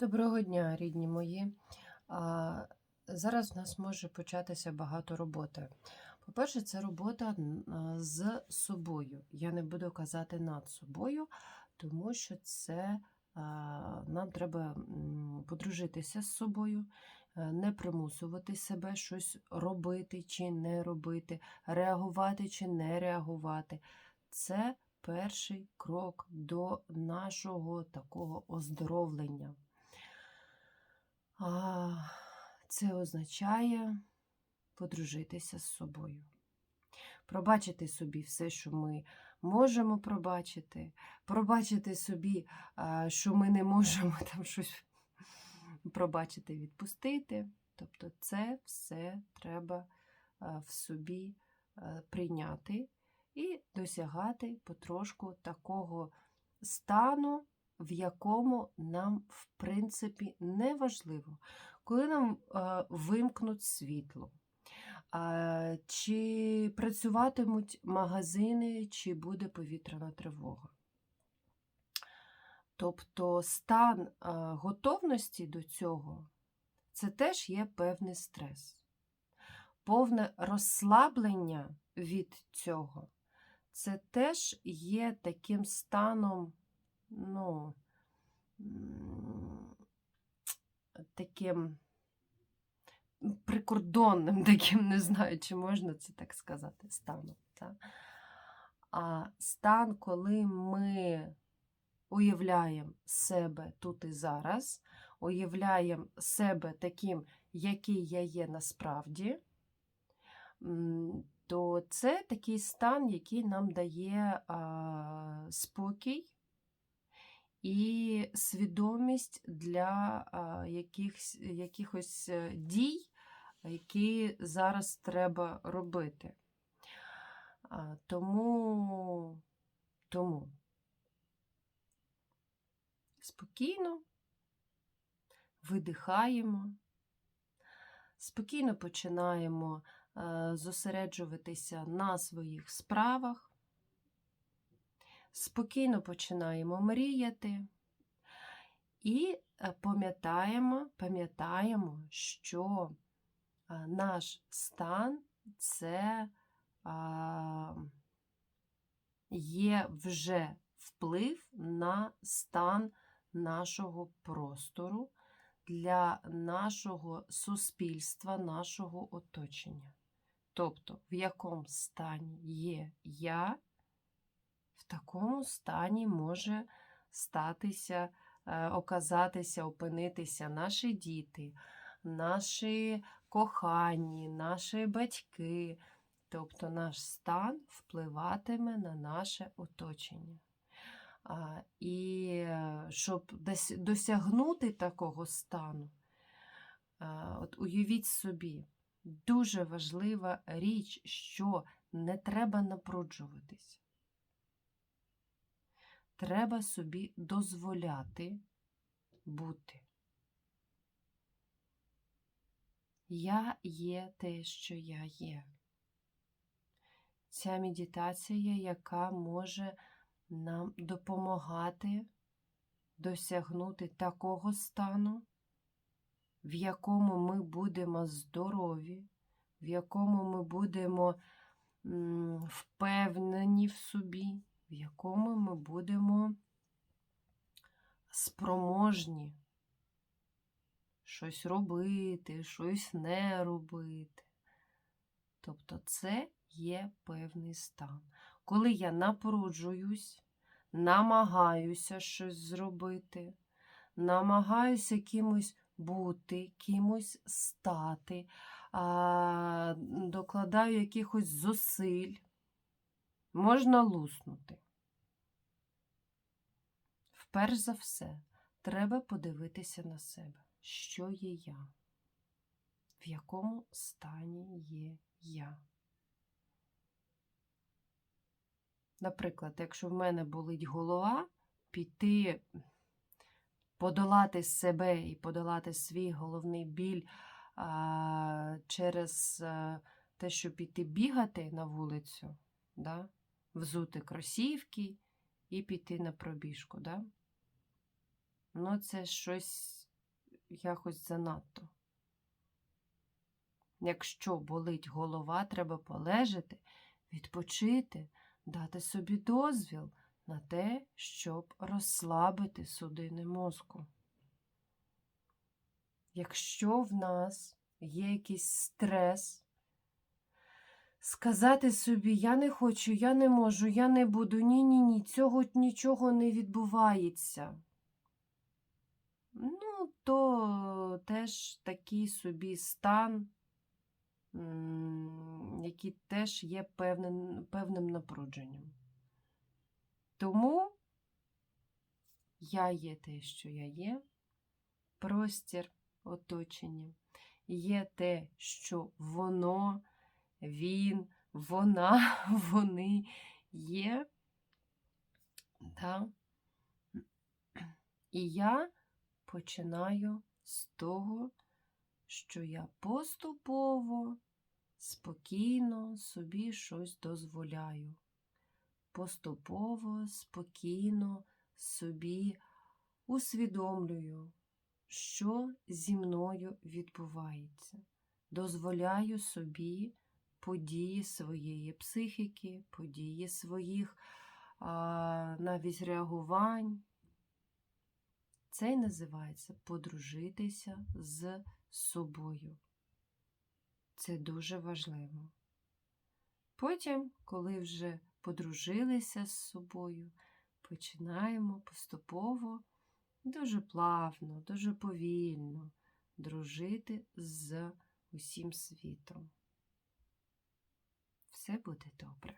Доброго дня, рідні мої. А, Зараз в нас може початися багато роботи. По-перше, це робота з собою. Я не буду казати над собою, тому що це а, нам треба подружитися з собою, е, не примусувати себе щось робити чи не робити, реагувати чи не реагувати. Це перший крок до нашого такого оздоровлення. А, Це означає подружитися з собою, пробачити собі все, що ми можемо пробачити, пробачити собі, що ми не можемо там щось пробачити, відпустити. Тобто, це все треба в собі прийняти і досягати потрошку такого стану, в якому нам, в принципі, не важливо, коли нам е, вимкнуть світло, чи працюватимуть магазини, чи буде повітряна тривога. Тобто стан е, готовності до цього це теж є певний стрес. Повне розслаблення від цього це теж є таким станом, ну, таким прикордонним, таким, не знаю, чи можна це так сказати, станом. Та? А стан, коли ми уявляємо себе тут і зараз, уявляємо себе таким, який я є насправді, то це такий стан, який нам дає а, спокій і свідомість для а, якихось, е, дій, які зараз треба робити. Тому, тому. Спокійно. Видихаємо, спокійно починаємо е, зосереджуватися на своїх справах, спокійно починаємо мріяти і е, пам'ятаємо, пам'ятаємо, що е, наш стан це є вже вплив на стан нашого простору для нашого суспільства, нашого оточення. Тобто, в якому стані є я, в такому стані може статися, е, оказатися, опинитися наші діти, наші кохані, наші батьки. Тобто наш стан впливатиме на наше оточення. І е, щоб досягнути такого стану, а, от уявіть собі, дуже важлива річ, що не треба напруджуватись. Треба собі дозволяти бути. Я є те, що я є. Ця медитація, яка може нам допомагати досягнути такого стану, в якому ми будемо здорові, в якому ми будемо впевнені в собі, в якому ми будемо спроможні щось робити, щось не робити. Тобто це є певний стан. Коли я напруджуюсь, намагаюся щось зробити, намагаюся кимось бути, кимось стати, докладаю якихось зусиль, можна луснути. Вперш за все, треба подивитися на себе, що є я, в якому стані є я. Наприклад, якщо в мене болить голова, піти подолати себе і подолати свій головний біль а, через а, те, що піти бігати на вулицю, да? Взути кросівки і піти на пробіжку. Да? Ну, це щось якось занадто. Якщо болить голова, треба полежати, відпочити, дати собі дозвіл на те, щоб розслабити судини мозку. Якщо в нас є якийсь стрес, сказати собі, я не хочу, я не можу, я не буду, ні, ні, ні, цього нічого не відбувається. Ну, то теж такий собі стан, який теж є певним, певним напрудженням. Тому я є те, що я є, простір оточення, є те, що воно, він, вона, вони є. Да? І я починаю з того, що я поступово, спокійно собі щось дозволяю. Поступово, спокійно собі усвідомлюю, що зі мною відбувається. Дозволяю собі події своєї психіки, події своїх а, навіть реагувань. Це й називається подружитися з собою. Це дуже важливо. Потім, коли вже подружилися з собою, починаємо поступово, дуже плавно, дуже повільно дружити з усім світом. Все буде добре.